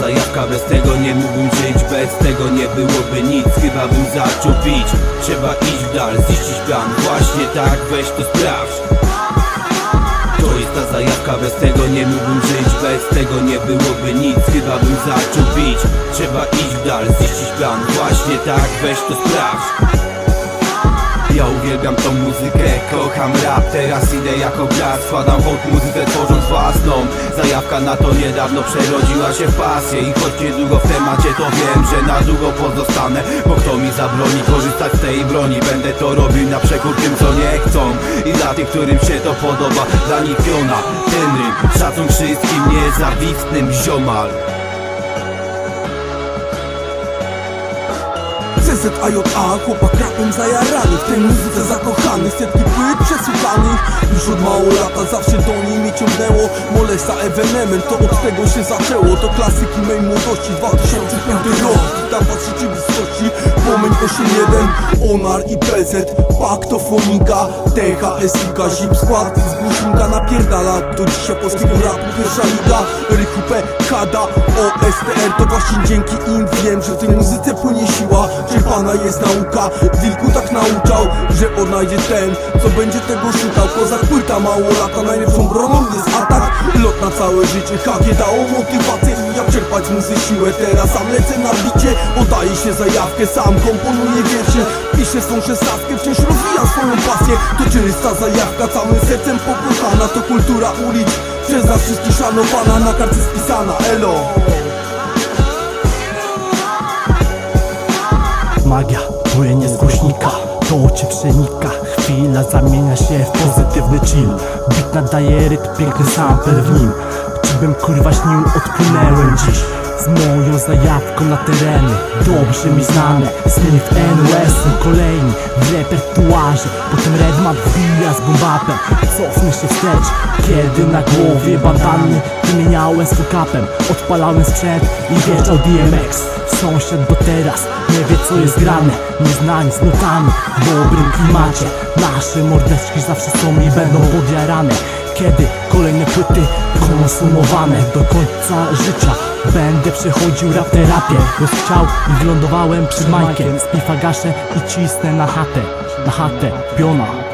zajawka, bez tego nie mógłbym żyć Bez tego nie byłoby nic, chyba bym zaczął pić. Trzeba iść w dal, ziścić plan. Właśnie tak, weź to sprawdź. To jest ta zajawka, bez tego nie mógłbym żyć Bez tego nie byłoby nic, chyba bym zaczął pić. Trzeba iść w dal, ziścić plan. Właśnie tak, weź to sprawdź. Ja uwielbiam tą muzykę, kocham rap. Teraz idę jako brat, składam hołd muzykę Na to niedawno przerodziła się w pasję I choć niedługo w temacie to wiem, że na długo pozostanę Bo kto mi zabroni korzystać z tej broni? Będę to robił na przekór tym co nie chcą I dla tych którym się to podoba, dla nich piona Ten rym, szacun wszystkim niezawistnym ziomal CZAJA, chłopak rapem zajarany W tej muzyce zakochany, setki płyt przesłuchanych Już od mało lata zawsze do Molesta ewenement, to od tego się zaczęło. To klasyki mej młodości, 2005 rok. Etapa z rzeczywistości, Płomień 8.1 Onar i PZ, Paktofonika THS Liga, Zip Skład Z głośnika napierdala. Do dzisiaj polskiego rapu pierwsza liga. Rychu P, Hada, OSTR To właśnie dzięki im wiem, że w tej muzyce płynie siła. Czerpana jest nauka, Że odnajdzie ten, co będzie tego szukał. Kozak płyta mało lata, najlepszą bronią jest atak. Lot na całe życie, HG dało motywację I jak czerpać muzy siłę. Teraz sam lecę na bicie, oddaję się zajawkę Sam komponuję wiersze, piszę swą szesnastkę Wciąż rozwijam swoją pasję. To czysta zajawka, całym sercem pokochana. To kultura ulic, przez nas wszystkich szanowana. Na kartce spisana, elo. Magia płynie z głośnika To cię przenika Chwila zamienia się w pozytywny chill. Bit nadaje rytm, piękny sample w nim. Czy bym kurwa śnił, odpłynęłem dziś. Z moją zajawką na tereny Dobrze mi znane. Sny w NOS są kolejni w repertuarze. Potem Redman wbija z bombapem. Cofnę się wstecz Kiedy na głowie bandanny Wymieniałem z kapem Odpalałem sprzęt i wjeżdżał DMX Sąsiad do teraz nie wie co jest grane. Nieznani z nutami w dobrym klimacie. Nasze mordeczki zawsze są i będą podjarane Kiedy kolejne płyty konsumowane do końca życia Będę przechodził rap terapię. Rozchciał i wylądowałem przed Majkiem. Spifa gaszę i cisnę na chatę Na chatę piona